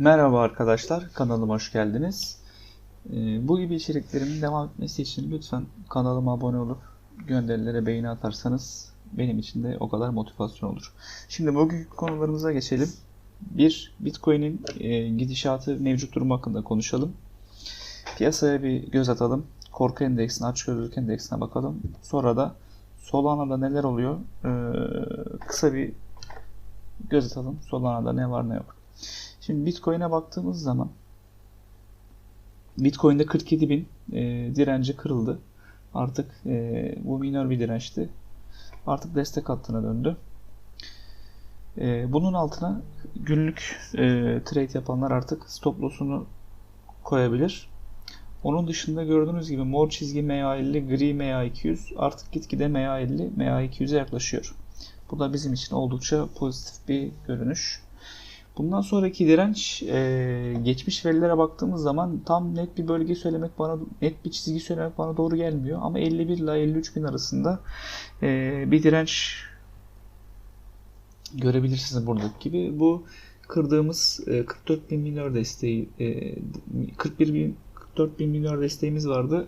Merhaba arkadaşlar, kanalıma hoş geldiniz. Ee, Bu gibi içeriklerimin devam etmesi için lütfen kanalıma abone olup gönderilere beğeni atarsanız benim için de o kadar motivasyon olur. Şimdi bugünkü konularımıza geçelim. Bir, Bitcoin'in e, gidişatı, mevcut durum hakkında konuşalım. Piyasaya bir göz atalım. Korku endeksine, açgözlülük endeksine bakalım. Sonra da Solana'da neler oluyor? Ee, kısa bir göz atalım. Solana'da ne var ne yok. Şimdi Bitcoin'e baktığımız zaman Bitcoin'de 47 bin e, direnci kırıldı. Artık e, bu minor bir dirençti. Artık destek hattına döndü. E, bunun altına günlük e, trade yapanlar artık stop loss'unu koyabilir. Onun dışında gördüğünüz gibi mor çizgi MA50, gri MA200 artık gitgide MA50, MA200'e yaklaşıyor. Bu da bizim için oldukça pozitif bir görünüş. Bundan sonraki direnç e, geçmiş verilere baktığımız zaman tam net bir bölge söylemek bana net bir çizgi söylemek bana doğru gelmiyor ama 51 ile 53 bin arasında e, bir direnç görebilirsiniz buradaki gibi. Bu kırdığımız e, 44 bin minör desteği e, 41 bin 44 bin minör desteğimiz vardı.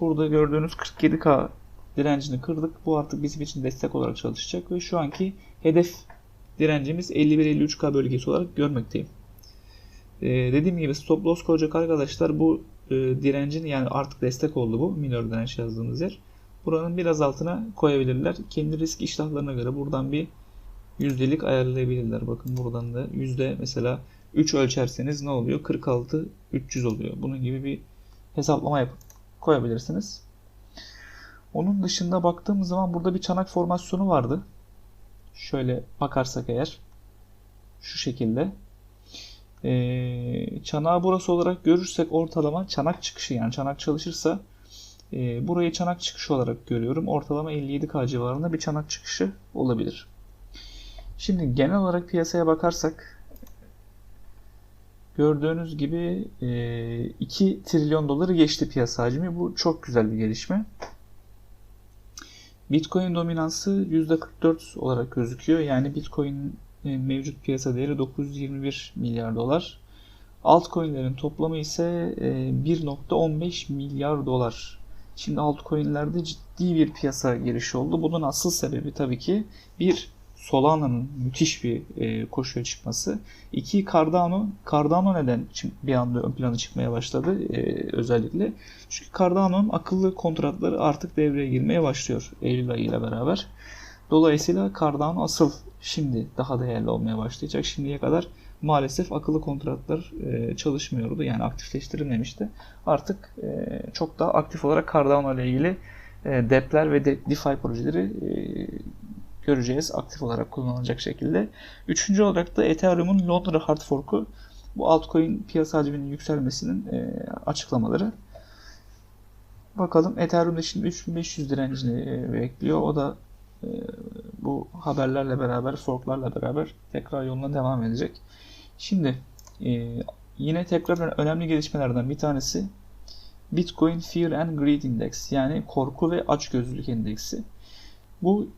Burada gördüğünüz 47k direncini kırdık. Bu artık bizim için destek olarak çalışacak ve şu anki hedef direncimiz 51-53K bölgesi olarak görmekteyim. Ee, dediğim gibi stop loss koyacak arkadaşlar bu e, direncin yani artık destek oldu bu minor direnç yazdığımız yer. Buranın biraz altına koyabilirler. Kendi risk iştahlarına göre buradan bir yüzdelik ayarlayabilirler. Bakın buradan da yüzde mesela 3 ölçerseniz ne oluyor? 46 300 oluyor. Bunun gibi bir hesaplama yapıp koyabilirsiniz. Onun dışında baktığımız zaman burada bir çanak formasyonu vardı şöyle bakarsak eğer şu şekilde e, çanağı burası olarak görürsek ortalama çanak çıkışı yani çanak çalışırsa e, burayı çanak çıkışı olarak görüyorum. Ortalama 57K civarında bir çanak çıkışı olabilir. Şimdi genel olarak piyasaya bakarsak gördüğünüz gibi e, 2 trilyon doları geçti piyasa hacmi. Bu çok güzel bir gelişme. Bitcoin dominansı %44 olarak gözüküyor. Yani Bitcoin e, mevcut piyasa değeri 921 milyar dolar. Altcoin'lerin toplamı ise 1.15 e, milyar dolar. Şimdi altcoin'lerde ciddi bir piyasa girişi oldu. Bunun asıl sebebi tabii ki bir Solana'nın müthiş bir e, koşuya çıkması. İki Cardano. Cardano neden bir anda ön plana çıkmaya başladı e, özellikle? Çünkü Cardano'nun akıllı kontratları artık devreye girmeye başlıyor Eylül ayı ile beraber. Dolayısıyla Cardano asıl şimdi daha değerli olmaya başlayacak. Şimdiye kadar maalesef akıllı kontratlar e, çalışmıyordu. Yani aktifleştirilmemişti. Artık e, çok daha aktif olarak Cardano ile ilgili e, DEP'ler ve DeFi projeleri e, göreceğiz aktif olarak kullanılacak şekilde. Üçüncü olarak da Ethereum'un Londra hard fork'u bu altcoin piyasa hacminin yükselmesinin e, açıklamaları. Bakalım Ethereum'da şimdi 3500 direncini e, bekliyor. O da e, bu haberlerle beraber, forklarla beraber tekrar yoluna devam edecek. Şimdi e, yine tekrar önemli gelişmelerden bir tanesi Bitcoin Fear and Greed Index yani korku ve açgözlülük endeksi. Bu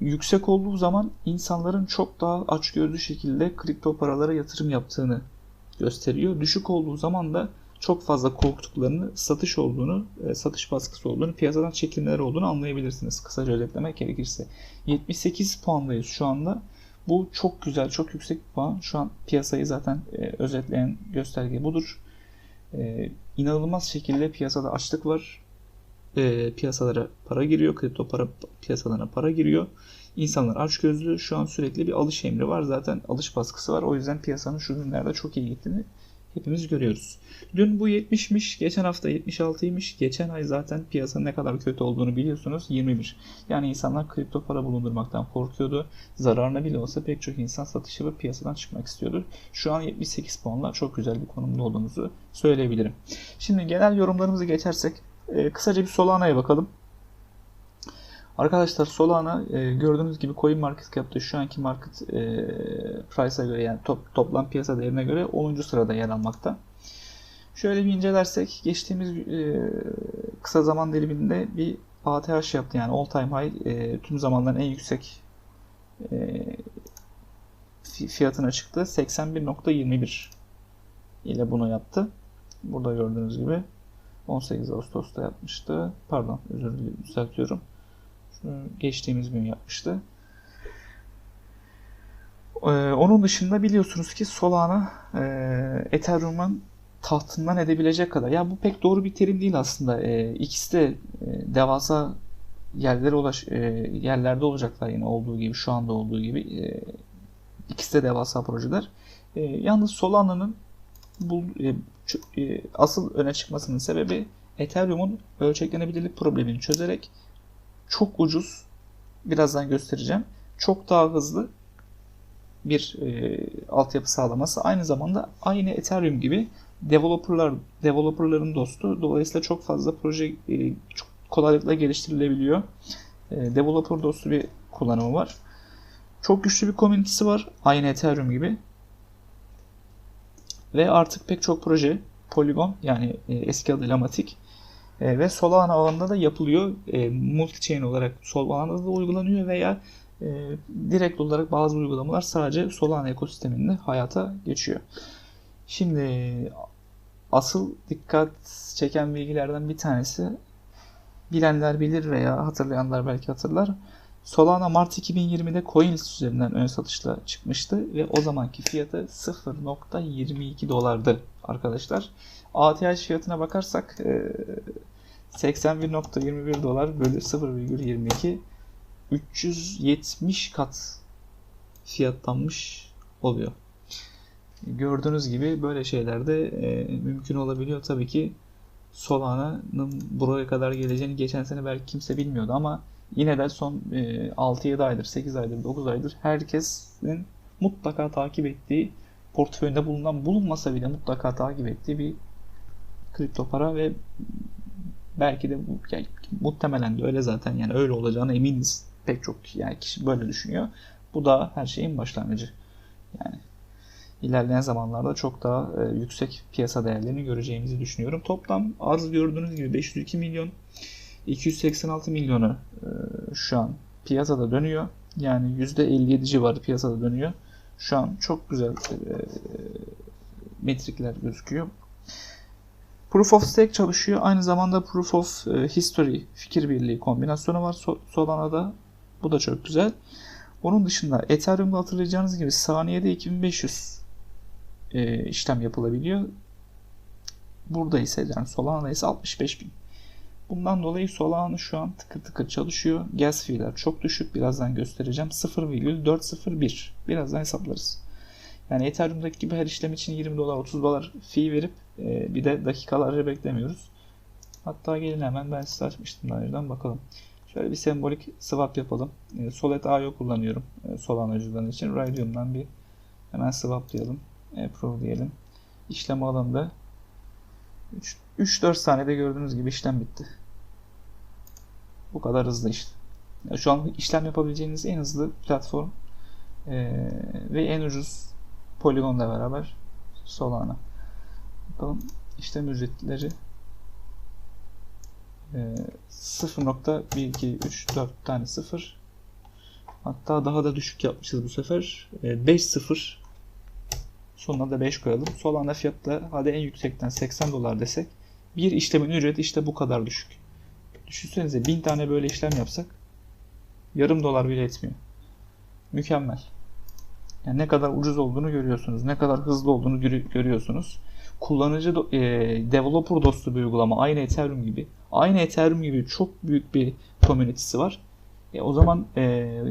yüksek olduğu zaman insanların çok daha açgözlü şekilde kripto paralara yatırım yaptığını gösteriyor. Düşük olduğu zaman da çok fazla korktuklarını, satış olduğunu, e, satış baskısı olduğunu, piyasadan çekilmeler olduğunu anlayabilirsiniz. Kısaca özetlemek gerekirse. 78 puandayız şu anda. Bu çok güzel, çok yüksek bir puan. Şu an piyasayı zaten e, özetleyen gösterge budur. E, inanılmaz şekilde piyasada açlık var e, piyasalara para giriyor. Kripto para piyasalarına para giriyor. İnsanlar aç gözlü. Şu an sürekli bir alış emri var. Zaten alış baskısı var. O yüzden piyasanın şu günlerde çok iyi gittiğini hepimiz görüyoruz. Dün bu 70'miş, geçen hafta 76'ymış. Geçen ay zaten piyasanın ne kadar kötü olduğunu biliyorsunuz 21. Yani insanlar kripto para bulundurmaktan korkuyordu. Zararına bile olsa pek çok insan satış yapıp piyasadan çıkmak istiyordu. Şu an 78 puanla çok güzel bir konumda olduğumuzu söyleyebilirim. Şimdi genel yorumlarımızı geçersek e, kısaca bir Solana'ya bakalım. Arkadaşlar Solana e, gördüğünüz gibi coin market cap'te şu anki market e, price'a göre yani top, toplam piyasa değerine göre 10. sırada yer almakta. Şöyle bir incelersek geçtiğimiz e, kısa zaman diliminde bir ATH yaptı yani all time high e, tüm zamanların en yüksek e, fiyatına çıktı 81.21 ile bunu yaptı. Burada gördüğünüz gibi 18 Ağustos'ta yapmıştı. Pardon özür dilerim düzeltiyorum. Geçtiğimiz gün yapmıştı. Ee, onun dışında biliyorsunuz ki Solana e, Ethereum'un tahtından edebilecek kadar. Ya bu pek doğru bir terim değil aslında. E, ikisi de e, devasa yerlere ulaş e, yerlerde olacaklar yine olduğu gibi şu anda olduğu gibi. E, ikisi de devasa projeler. E, yalnız Solana'nın bu e, asıl öne çıkmasının sebebi Ethereum'un ölçeklenebilirlik problemini çözerek çok ucuz birazdan göstereceğim. Çok daha hızlı bir e, altyapı sağlaması. Aynı zamanda aynı Ethereum gibi developerlar developerların dostu. Dolayısıyla çok fazla proje e, çok kolaylıkla geliştirilebiliyor. E, developer dostu bir kullanımı var. Çok güçlü bir komünitesi var. Aynı Ethereum gibi. Ve artık pek çok proje Polygon yani e, eski adıyla Matic e, ve Solana alanında da yapılıyor. E, multi-chain olarak Solana'da da uygulanıyor veya e, direkt olarak bazı uygulamalar sadece Solana ekosisteminde hayata geçiyor. Şimdi asıl dikkat çeken bilgilerden bir tanesi bilenler bilir veya hatırlayanlar belki hatırlar. Solana Mart 2020'de Coinlist üzerinden ön satışla çıkmıştı ve o zamanki fiyatı 0.22 dolardı arkadaşlar. ATH fiyatına bakarsak 81.21 dolar bölü 0,22 370 kat fiyatlanmış oluyor. Gördüğünüz gibi böyle şeyler de e, mümkün olabiliyor. Tabii ki Solana'nın buraya kadar geleceğini geçen sene belki kimse bilmiyordu ama yine de son e, 6-7 aydır, 8 aydır, 9 aydır herkesin mutlaka takip ettiği portföyünde bulunan bulunmasa bile mutlaka takip ettiği bir kripto para ve belki de yani, muhtemelen de öyle zaten yani öyle olacağına eminiz. Pek çok yani kişi böyle düşünüyor. Bu da her şeyin başlangıcı. Yani ilerleyen zamanlarda çok daha e, yüksek piyasa değerlerini göreceğimizi düşünüyorum. Toplam arz gördüğünüz gibi 502 milyon 286 milyonu e, şu an piyasada dönüyor. Yani %57 civarı piyasada dönüyor. Şu an çok güzel e, metrikler gözüküyor. Proof of Stake çalışıyor. Aynı zamanda Proof of e, History fikir birliği kombinasyonu var Solana'da. Bu da çok güzel. Onun dışında Ethereum'da hatırlayacağınız gibi saniyede 2500 e, işlem yapılabiliyor. Burada ise yani Solana'da ise 65.000. Bundan dolayı Solana şu an tıkır tıkır çalışıyor. Gas fee'ler çok düşük. Birazdan göstereceğim. 0,401. Birazdan hesaplarız. Yani Ethereum'daki gibi her işlem için 20 dolar 30 dolar fee verip e, bir de dakikalarca beklemiyoruz. Hatta gelin hemen ben size açmıştım daha önceden bakalım. Şöyle bir sembolik swap yapalım. E, Solet AIO kullanıyorum e, Solana cüzdanı için. Radium'dan bir hemen swaplayalım. Approve diyelim. İşlem alındı. 3-4 saniyede gördüğünüz gibi işlem bitti. Bu kadar hızlı işte. Şu an işlem yapabileceğiniz en hızlı platform ee, ve en ucuz Polygon'la beraber Solana. Bakalım işlem ücretleri e, 0.1234 tane 0 hatta daha da düşük yapmışız bu sefer. E, 5 0 Sonuna da 5 koyalım. Solana fiyatı hadi en yüksekten 80 dolar desek bir işlemin ücreti işte bu kadar düşük. Düşünsenize 1000 tane böyle işlem yapsak yarım dolar bile etmiyor. Mükemmel. Yani ne kadar ucuz olduğunu görüyorsunuz. Ne kadar hızlı olduğunu görüyorsunuz. Kullanıcı e, developer dostu bir uygulama. Aynı Ethereum gibi. Aynı Ethereum gibi çok büyük bir komünitesi var. E, o zaman e,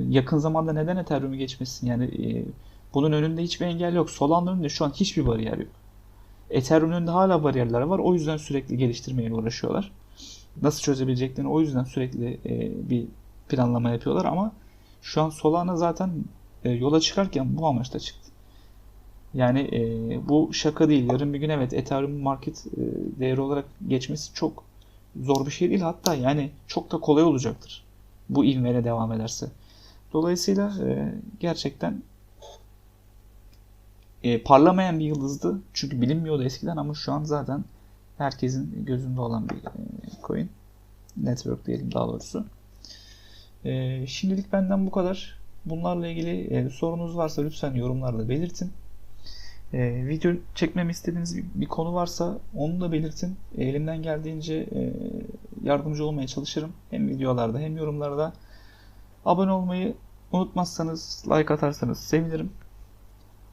yakın zamanda neden Ethereum'u geçmesin? Yani e, bunun önünde hiçbir engel yok. Solana'nın önünde şu an hiçbir bariyer yok. Ethereum'un önünde hala bariyerler var. O yüzden sürekli geliştirmeye uğraşıyorlar. Nasıl çözebileceklerini o yüzden sürekli e, bir planlama yapıyorlar ama şu an Solana zaten e, yola çıkarken bu amaçla çıktı. Yani e, bu şaka değil. Yarın bir gün evet Ethereum market e, değeri olarak geçmesi çok zor bir şey değil. Hatta yani çok da kolay olacaktır. Bu ivmeyle devam ederse. Dolayısıyla e, gerçekten e, parlamayan bir yıldızdı. Çünkü bilinmiyordu eskiden ama şu an zaten herkesin gözünde olan bir e, coin. Network diyelim daha doğrusu. E, şimdilik benden bu kadar. Bunlarla ilgili e, sorunuz varsa lütfen yorumlarda belirtin. E, video çekmemi istediğiniz bir, bir konu varsa onu da belirtin. Elimden geldiğince e, yardımcı olmaya çalışırım. Hem videolarda hem yorumlarda. Abone olmayı unutmazsanız, like atarsanız sevinirim.